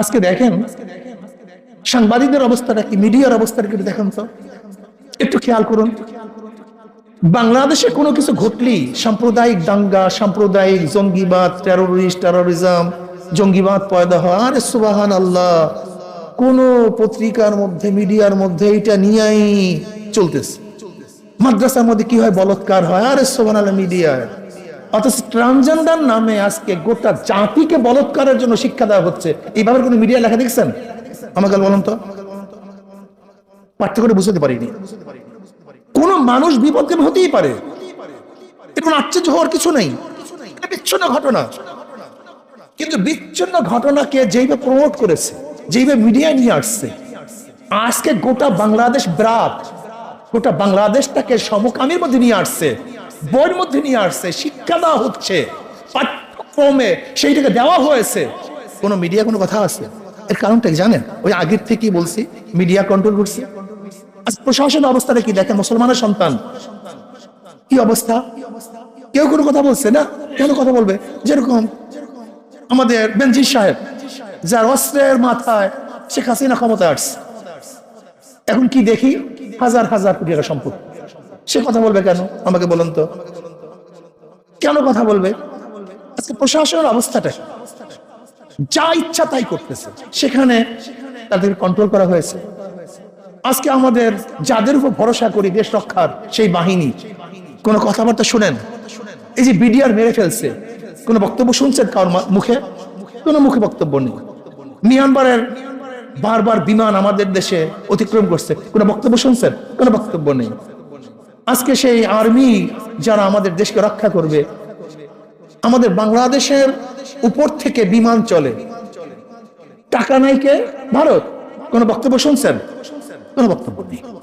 আজকে দেখেন, সাংবাদিকদের অবস্থাটা কি, মিডিয়ার অবস্থাটা কি দেখেন তো। একটু খেয়াল করুন। বাংলাদেশে কোনো কিছু ঘটলি সাম্প্রদায়িক দাঙ্গা, সাম্প্রদায়িক জঙ্গিবাদ টেরোরিস্ট টেরোরিজম জঙ্গিবাদ পয়দা হয় আরে সুবাহান আল্লাহ কোন পত্রিকার মধ্যে, মিডিয়ার মধ্যে এটা নিয়েই চলতেছে। মাদ্রাসার মধ্যে কি হয়, বলৎকার হয়, আরে সোবান আল্লাহ মিডিয়ায়। অথচ ট্রান্সজেন্ডার নামে আজকে গোটা জাতিকে বলৎকারের জন্য শিক্ষা দেওয়া হচ্ছে। এইভাবে কোনো মিডিয়া লেখা দেখছেন? আমাকে বলুন তো। পার্থক্যটা বুঝতে পারিনি। কোন মানুষ বিপদগামী হতেই পারে। এর কোনো আশ্চর্য হওয়ার কিছু নেই। বিচ্ছিন্ন ঘটনা। কিন্তু বিচ্ছিন্ন ঘটনাকে যেইভাবে প্রমোট করেছে যেইভাবে মিডিয়া নিয়ে আসছে, আজকে গোটা বাংলাদেশ ব্রাত গোটা বাংলাদেশটাকে সমকামীর মধ্যে নিয়ে আসছে। বইয়ের মধ্যে নিয়ে আসছে, শিক্ষা দেওয়া হচ্ছে, পাঠ্যক্রমে সেইটাকে দেওয়া হয়েছে। কোনো মিডিয়া কোনো কথা আছে? এর কারণটা জানেন? ওই আগের থেকেই বলছি মিডিয়া কন্ট্রোল করছে। আজ প্রশাসনের অবস্থাটা কি? দেখেন, মুসলমানের সন্তান। কি অবস্থা? কেউ কোনো কথা বলছে না? কেন কথা বলবে? যেরকম আমাদের বেনজির সাহেব, যার অস্ত্রের মাথায় শেখ হাসিনা ক্ষমতা আসছে। এখন কি দেখি? হাজার হাজার কোটি টাকা সম্পত্তি। সে কথা বলবে কেন? আমাকে বলুন তো। কেন কথা বলবে? আজকে প্রশাসনের অবস্থাটা যা ইচ্ছা তাই করতেছে। সেখানে তাদের কন্ট্রোল করা হয়েছে। আজকে আমাদের যাদের উপর ভরসা করি, দেশ রক্ষার সেই বাহিনী, কোন কথাবার্তা শুনেন? এই যে বিডিআর মেরে ফেলছে, কোন বক্তব্য শুনছেন কারোর মুখে? কোন মুখে বক্তব্য নেই। মিয়ানমারের বারবার বিমান আমাদের দেশে অতিক্রম করছে। কোন বক্তব্য শুনছেন? কোন বক্তব্য নেই। আজকে সেই আর্মি যারা আমাদের দেশকে রক্ষা করবে, আমাদের বাংলাদেশের উপর থেকে বিমান চলে। টাকা নাই কে? ভারত। কোন বক্তব্য শুনছেন? কোন বক্তব্য নেই।